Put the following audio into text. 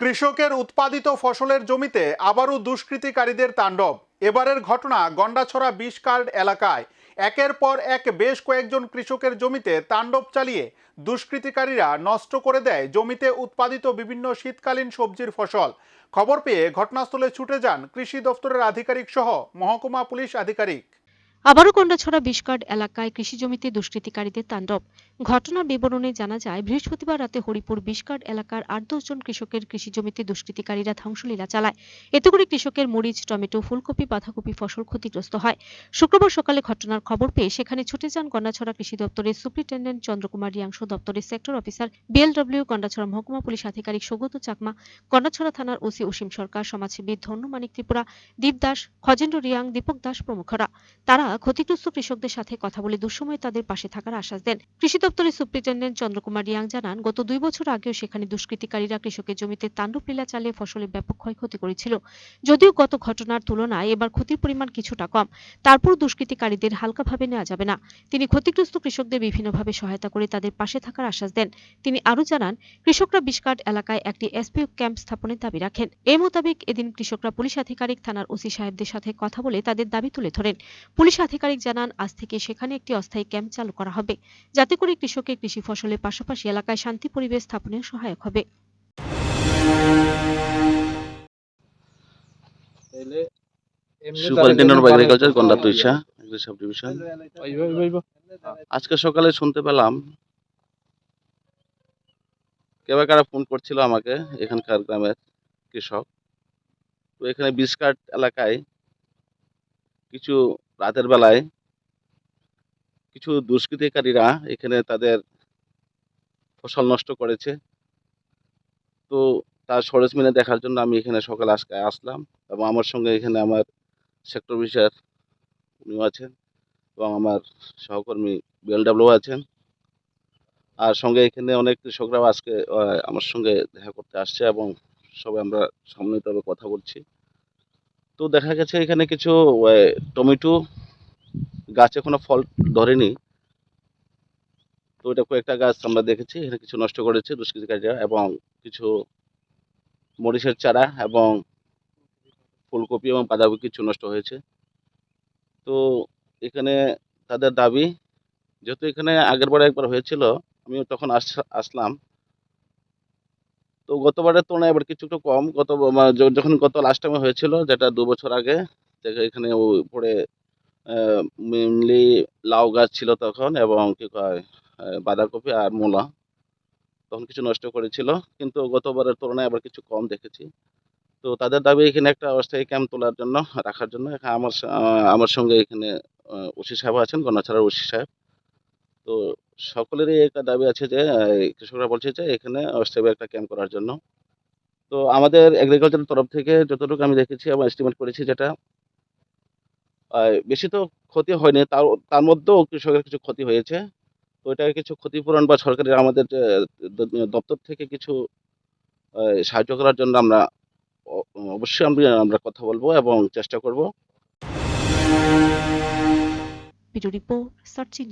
কৃষকের উৎপাদিত ফসলের জমিতে আবারও দুষ্কৃতিকারীদের তাণ্ডব। এবারের ঘটনা গন্ডাছড়া বিষ কার্ড এলাকায়। একের পর এক বেশ কয়েকজন কৃষকের জমিতে তাণ্ডব চালিয়ে দুষ্কৃতিকারীরা নষ্ট করে দেয় জমিতে উৎপাদিত বিভিন্ন শীতকালীন সবজির ফসল। খবর পেয়ে ঘটনাস্থলে ছুটে যান কৃষি দপ্তরের আধিকারিক সহ মহকুমা পুলিশ আধিকারিক। আবারও কন্ডাছড়া বিশকার্ড এলাকায় কৃষি জমিতে দুষ্কৃতিকারীদের তাণ্ডব। ঘটনার বিবরণে জানা যায়, বৃহস্পতিবার রাতে হরিপুর বিশকার্ড এলাকার আট দশ জন কৃষকের কৃষি জমিতে দুষ্কৃতিকারীরা ধ্বংসলীলা চালায়। এতে করে কৃষকের মরিচ, টমেটো, ফুলকপি, বাঁধাকপি ফসল ক্ষতিগ্রস্ত হয়। শুক্রবার সকালে ঘটনার খবর পেয়ে সেখানে ছুটে যান গন্ডাছড়া কৃষি দপ্তরের সুপ্রিনটেন্ডেন্ট চন্দ্রকুমার রিয়াংশ দপ্তরের সেক্টর অফিসার বিএলডব্লিউ গন্ডাছড়া মহকুমা পুলিশ আধিকারিক সৌগত চাকমা গন্ডাছড়া থানার ওসি অসীম সরকার, সমাজসেবী ধন্য মানিক ত্রিপুরা, দীপ দাস, খজেন্দ্র রিয়াং, দীপক দাস প্রমুখরা। তারা ক্ষতিগ্রস্ত কৃষকদের সাথে কথা বলে দুঃসময়ে তাদের পাশে থাকার আশ্বাস দেন। কৃষি দপ্তরের সুপ্রিনটেন্ডেন্ট চন্দ্রকুমার রিয়াং জানান, গত দুই বছর আগেও সেখানে দুষ্কৃতিকারীরা কৃষকের জমিতে তাণ্ডব লীলা চালিয়ে ফসলের ব্যাপক ক্ষয়ক্ষতি করেছিল। যদিও গত ঘটনার তুলনায় এবার ক্ষতির পরিমাণ কিছুটা কম। তারপর দুষ্কৃতিকারীদের হালকাভাবে নেওয়া যাবে না। তিনি ক্ষতিগ্রস্ত কৃষকদের বিভিন্নভাবে সহায়তা করে তাদের পাশে থাকার আশ্বাস দেন। তিনি আরও জানান, কৃষকরা বিশকাট এলাকায় একটি এসপিও ক্যাম্প স্থাপনের দাবি রাখেন। এ মোতাবেক এদিন কৃষকরা পুলিশ আধিকারিক থানার ওসি সাহেবদের সাথে কথা বলে তাদের দাবি তুলে ধরেন। পুলিশ আধিকারিক জানান আজ থেকে সেখানে একটি অস্থায়ী ক্যাম্প চালু করা হবে যাতে করে কৃষকের কৃষি ফসলের পাশাপাশি এলাকায় শান্তি পরিবেশ স্থাপনে সহায়ক হবে। Superintendent of agriculture sub division. আজকে সকালে শুনতে পেলাম কেউ কারা ফোন করছিল আমাকে এখানকার গ্রামের কৃষক। তো এখানে বিস্কাট এলাকায় কিছু রাতের বেলায় কিছু দুষ্কৃতিকারীরা এখানে তাদের ফসল নষ্ট করেছে। তো তার সরেজমিনে দেখার জন্য আমি এখানে সকালে আজকে আসলাম এবং আমার সঙ্গে এখানে আমার সেক্টর অফিসার উনিও আছেন এবং আমার সহকর্মী বিএলডাব্লিউ আছেন। আর সঙ্গে এখানে অনেক কৃষকরাও আজকে আমার সঙ্গে দেখা করতে আসছে এবং সবাই আমরা সম্মিলিতভাবে কথা বলছি। তো দেখা গেছে এখানে কিছু টমেটো গাছ এখনও ফল ধরেনি। তো এটা কয়েকটা গাছ আমরা দেখেছি, এখানে কিছু নষ্ট করেছে দুষ্কৃতিকারীরা এবং কিছু মরিচের চারা এবং ফুলকপি এবং বাঁধাকপি কিছু নষ্ট হয়েছে। তো এখানে তাদের দাবি, যেহেতু এখানে আগের বারে একবার হয়েছিল আমি তখন আস- আসলাম। তো গতবারের তুলনায় এবার কিছু একটু কম। গত যখন গত লাস্ট টাইমে হয়েছিল, যেটা দু বছর আগে এখানে উপরে মেনলি লাউ গাছ ছিল তখন এবং কি কয় বাঁধাকপি আর মূলা তখন কিছু নষ্ট করেছিল। কিন্তু গতবারের তুলনায় আবার কিছু কম দেখেছি। তো তাদের দাবি এখানে একটা অস্থায়ী ক্যাম্প তোলার জন্য, রাখার জন্য। এখানে আমার আমার সঙ্গে এখানে ওসি সাহেব আছেন, গণাছড়ার ওসি সাহেব। তো সকলেরই একটা দাবি আছে যে কৃষকরা বলছে যে, এখানে অস্থায়ী একটা ক্যাম্প করার জন্য। তো আমাদের এগ্রিকালচারের তরফ থেকে যতটুকু আমি দেখেছি এবং এস্টিমেট করেছি যেটা বেশি তো ক্ষতি হয়নি। তার তার মধ্যেও কৃষকের কিছু ক্ষতি হয়েছে। তো এটাকে কিছু ক্ষতিপূরণ বা সরকারের আমাদের দপ্তর থেকে কিছু সাহায্য করার জন্য আমরা অবশ্যই আমরা আমরা কথা বলব এবং চেষ্টা করব। Video report searching